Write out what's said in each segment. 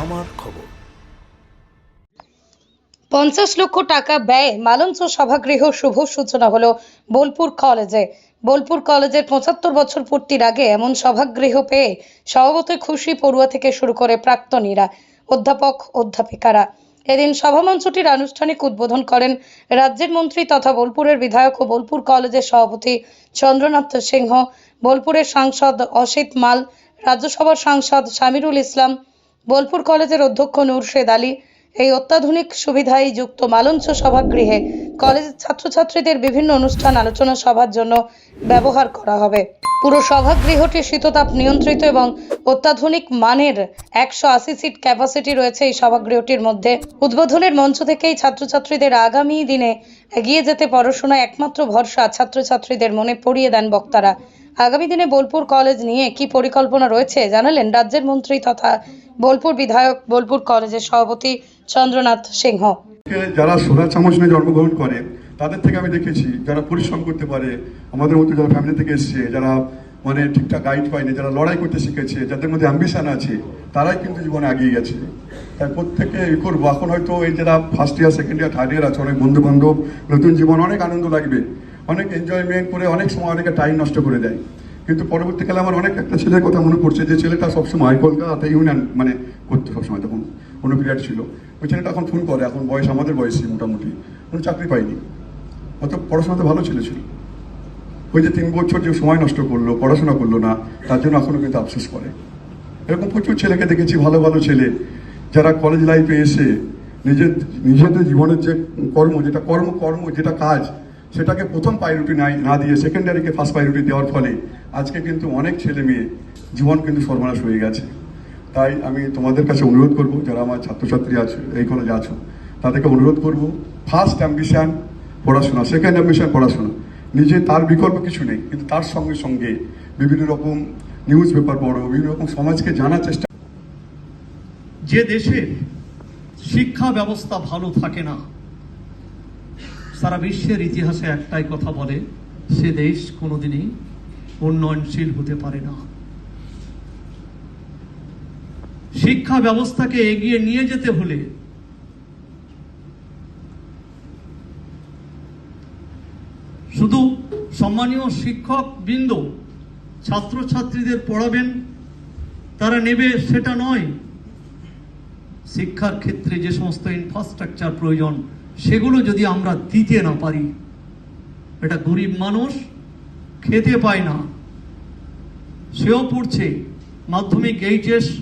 আমার খবর। পঞ্চাশ লক্ষ টাকা ব্যয়ে মালঞ্চ সভাগৃহ শুভ সূচনা হলো বোলপুর কলেজে। বোলপুর কলেজের পঁচাত্তর বছর পূর্তির আগে এমন সভাগৃহ পেয়ে স্বভাবতই খুশি পড়ুয়া থেকে শুরু করে প্রাক্তনীরা, অধ্যাপক, অধ্যাপিকারা। এদিন সভামঞ্চটির আনুষ্ঠানিক উদ্বোধন করেন রাজ্যের মন্ত্রী তথা বোলপুরের বিধায়ক ও বোলপুর কলেজের সভাপতি চন্দ্রনাথ সিংহ, বোলপুরের সাংসদ অসিত মাল, রাজ্যসভার সাংসদ শামিরুল ইসলাম বোলপুর কলেজের অধ্যক্ষ নুরশেদ আলী এই অত্যাধুনিক সুবিধায় যুক্ত মালঞ্চ সভাগৃহে কলেজের ছাত্রছাত্রীদের বিভিন্ন অনুষ্ঠান, আলোচনা সভার জন্য ব্যবহার করা হবে। পুরো সভাগৃহটি শীততাপ নিয়ন্ত্রিত এবং অত্যাধুনিক মানের একশো আশি সিট ক্যাপাসিটি রয়েছে এই সভাগৃহটির মধ্যে। উদ্বোধনের মঞ্চ থেকেই ছাত্রছাত্রীদের আগামী দিনে এগিয়ে যেতে পড়াশোনায় একমাত্র ভরসা ছাত্রছাত্রীদের মনে পড়িয়ে দেন বক্তারা। আগামী দিনে বোলপুর কলেজ নিয়ে কি পরিকল্পনা রয়েছে জানালেন রাজ্যের মন্ত্রী তথা বোলপুর বিধায়ক, বোলপুর কলেজের সভাপতি চন্দ্রনাথ সিংহ। যারা সোনার চামচ নিয়ে জন্মগ্রহণ করে, তাদের থেকে আমি দেখেছি যারা পরিশ্রম করতে পারে, আমাদের মতো যারা ফ্যামিলি থেকে এসছে, যারা মানে ঠিকঠাক গাইড পায়নি, যারা লড়াই করতে শিখেছে, যাদের মধ্যে অ্যাম্বিশন আছে, তারাই কিন্তু জীবনে এগিয়ে গেছে। তাই প্রত্যেকে করব। এখন হয়তো এই যারা first year second year third year আছে, অনেক বন্ধু বান্ধব নতুন জীবন, অনেক আনন্দ লাগবে। অনেক এনজয়মেন্ট করে অনেক সময় অনেকে টাইম নষ্ট করে দেয়। কিন্তু পরবর্তীকালে আমার অনেক একটা ছেলের কথা মনে পড়ছে, যে ছেলেটা সবসময় কলকাতা ইউনিয়ন মানে করতো সবসময়, তখন কোনো পিরিয়ড ছিল। ওই ছেলেটা এখন ফোন করে, এখন বয়স, আমাদের বয়সী মোটামুটি, কোনো চাকরি পাইনি অত পড়াশোনাতে ভালো ছেলে ছিল। ওই যে তিন বছর যে সময় নষ্ট করল, পড়াশোনা করল না, তার জন্য এখনও কিন্তু আফসোস করে। এরকম প্রচুর ছেলেকে দেখেছি, ভালো ভালো ছেলে, যারা কলেজ লাইফে এসে নিজের, নিজেদের জীবনের যে কর্ম, যেটা কর্ম কর্ম, যেটা কাজ সেটাকে প্রথম প্রায়োরিটি নাই, না দিয়ে সেকেন্ডারিকে ফার্স্ট প্রায়োরিটি দেওয়ার ফলে আজকে কিন্তু অনেক ছেলে মেয়ে জীবন কিন্তু সর্বনাশ হয়ে গেছে। তাই আমি তোমাদের কাছে অনুরোধ করব, যারা আমার ছাত্রছাত্রী আছে, এই কলেজে আছো, তাদেরকে অনুরোধ করব ফার্স্ট অ্যাম্বিশন পড়াশোনা সেকেন্ড অ্যাম্বিশন পড়াশোনা। নিজে তার বিকল্প কিছু নেই, কিন্তু তার সঙ্গে সঙ্গে বিভিন্ন রকম নিউজ পেপার পড়ো, বিভিন্ন রকম সমাজকে জানার চেষ্টা যে দেশের শিক্ষা ব্যবস্থা ভালো থাকে না সারা বিশ্বের ইতিহাসে একটাই কথা বলে, সে দেশ কোনোদিনই উন্নয়নশীল হতে পারে না। শিক্ষা ব্যবস্থাকে এগিয়ে নিয়ে যেতে হলে শুধু সম্মানীয় শিক্ষক বৃন্দ ছাত্রছাত্রীদের পড়াবেন, তারা নেবে সেটা নয়। শিক্ষার ক্ষেত্রে যে সমস্ত ইনফ্রাস্ট্রাকচার প্রয়োজন সেগুলো যদি আমরা দিতে না পারি, এটা গরিব মানুষ খেতে পায় না। সেও পড়ছে মাধ্যমিক এইচএস,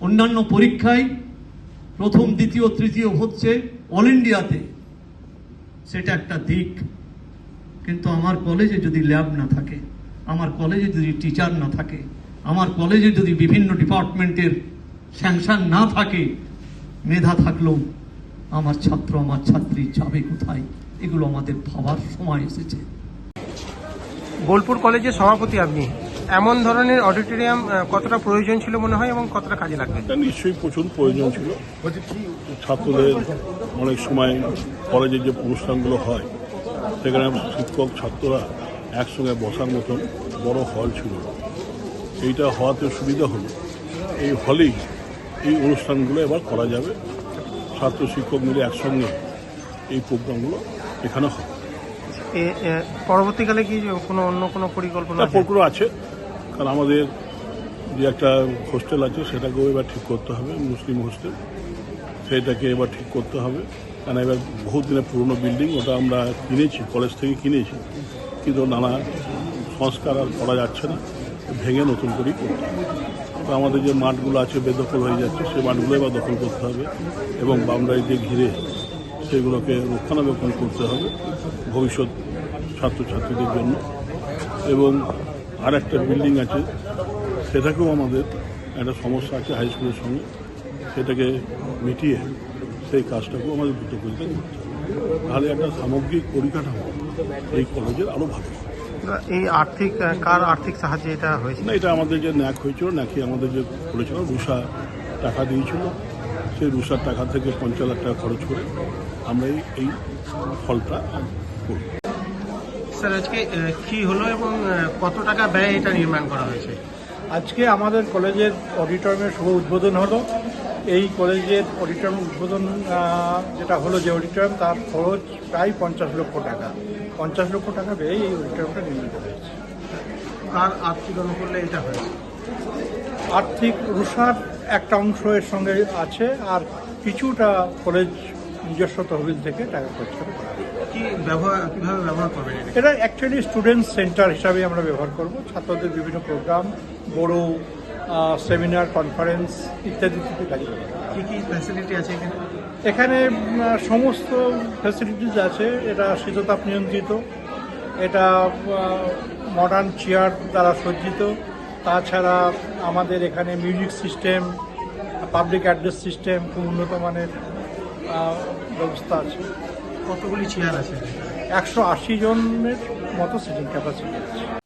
অন্যান্য পরীক্ষায় প্রথম, দ্বিতীয়, তৃতীয় হচ্ছে অল ইন্ডিয়াতে। সেটা একটা দিক। কিন্তু আমার কলেজে যদি ল্যাব না থাকে, আমার কলেজে যদি টিচার না থাকে, আমার কলেজে যদি বিভিন্ন ডিপার্টমেন্টের স্যাংশন না থাকে, মেধা থাকলেও আমার ছাত্র আমার ছাত্রী যাবে কোথায়? এগুলো আমাদের ভাবার সময় এসেছে। বোলপুর কলেজের সভাপতি আপনি এমন ধরনের অডিটোরিয়াম কতটা প্রয়োজন ছিল মনে হয় এবং কতটা কাজে লাগবে? নিশ্চয়ই প্রচুর প্রয়োজন ছিল। ছাত্রদের অনেক সময় কলেজের যে অনুষ্ঠানগুলো হয় সেখানে শিক্ষক ছাত্ররা একসঙ্গে বসার মতন বড় হল ছিল। এইটা হওয়াতে সুবিধা হলো। এই হলেই এই অনুষ্ঠানগুলো এবার করা যাবে। ছাত্র শিক্ষক মিলে একসঙ্গে এই প্রোগ্রামগুলো এখানে এ, পরবর্তীকালে কি কোনো অন্য কোনো পরিকল্পনা আছে? তারপরগুলো আছে কারণ আমাদের যে একটা হোস্টেল আছে সেটাকেও এবার ঠিক করতে হবে মুসলিম হোস্টেল। সেটাকে এবার ঠিক করতে হবে। কারণ এবার বহু দিনের পুরনো বিল্ডিং ওটা আমরা কিনেছি কলেজ থেকে কিনেছি। কিন্তু নানা সংস্কার আর করা যাচ্ছে না ভেঙে নতুন করেই করতে হবে। আমাদের যে মাঠগুলো আছে বেদখল হয়ে যাচ্ছে সেই মাঠগুলো এবার দখল করতে হবে এবং বাউন্ডারি দিয়ে ঘিরে সেগুলোকে রক্ষণাবেক্ষণ করতে হবে ভবিষ্যৎ ছাত্রছাত্রীদের জন্য এবং আর একটা বিল্ডিং আছে, সেটাকেও আমাদের একটা সমস্যা আছে হাই স্কুলের সঙ্গে, সেটাকে মিটিয়ে সেই কাজটাকেও আমাদের দ্রুত করতে তাহলে একটা সামগ্রিক পরিকাঠামো এই কলেজের আরও ভালো। এই আর্থিক কার আর্থিক সাহায্যে এটা হয়েছে? না এটা আমাদের যে ন্যাক হয়েছিল নাকি আমাদের যে করেছিল রুষা টাকা দিয়েছিল। সেই রুষার টাকা থেকে পঞ্চাশ লাখ টাকা খরচ করে আমরা এই এই ফলটা করব। স্যার আজকে কি হলো এবং কত টাকা ব্যয় এটা নির্মাণ করা হয়েছে? আজকে আমাদের কলেজের অডিটোরিয়ামের শুভ উদ্বোধন হলো। এই কলেজের অডিটোরিয়াম উদ্বোধন যেটা হলো যে অডিটোরিয়াম তার খরচ প্রায় পঞ্চাশ লক্ষ টাকা। পঞ্চাশ লক্ষ টাকা ব্যয়ে এই অডিটোরিয়ামটা নির্মিত হয়েছে। কার আর্থিক অনুকূল্যে এটা হয়েছে। আর্থিক রুষার একটা অংশ এর সঙ্গে আছে আর কিছুটা কলেজ নিজস্ব তহবিল থেকে টাকা খরচ করে করা ব্যবহার কীভাবে ব্যবহার করবেন এটা? এটা অ্যাকচুয়ালি স্টুডেন্ট সেন্টার হিসাবে আমরা ব্যবহার করব। ছাত্রদের বিভিন্ন প্রোগ্রাম বড় সেমিনার কনফারেন্স ইত্যাদি কাজে করা কি কি ফ্যাসিলিটি আছে এখানে? এখানে সমস্ত ফ্যাসিলিটিস আছে। এটা শীততাপ নিয়ন্ত্রিত এটা মডার্ন চেয়ার দ্বারা সজ্জিত। তাছাড়া আমাদের এখানে music system public address system খুব উন্নত মানের ব্যবস্থা আছে। কতগুলি চেয়ার আছে? একশো আশি জনের মতো সিটিং ক্যাপাসিটি আছে।